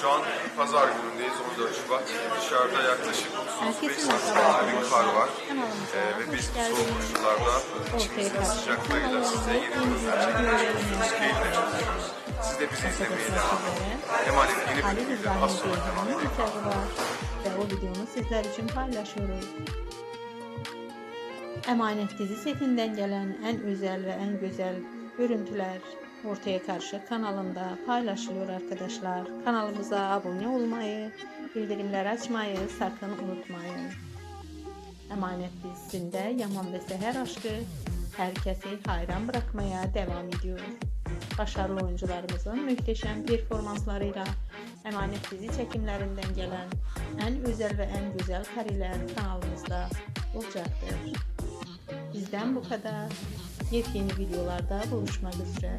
Şu an pazar günündeyiz 14 Şubat. Dışarıda yaklaşık 35 Herkese santimetre bir kar var. Ee, ve biz soğuk koşullarda içimizin sıcaklığıyla size yeni bölümler çekmeye çalışıyoruz. Keyifle çalışıyoruz. Siz de bizi izlemeye devam edin. Emanet yeni bölümüyle az sonra devam edelim. ve o videonu sizler için paylaşıyoruz. Emanet dizi setinden gelen en özel ve en güzel görüntüler ortaya karşı kanalında paylaşılıyor arkadaşlar. Kanalımıza abone olmayı, bildirimler açmayı sakın unutmayın. Emanet dizisinde Yaman ve Seher aşkı herkesi hayran bırakmaya devam ediyor. Başarılı oyuncularımızın muhteşem performanslarıyla Emanet dizi çekimlerinden gelen en özel ve en güzel kareler kanalımızda olacaktır. Bizden bu kadar. Yepyeni videolarda buluşmak üzere.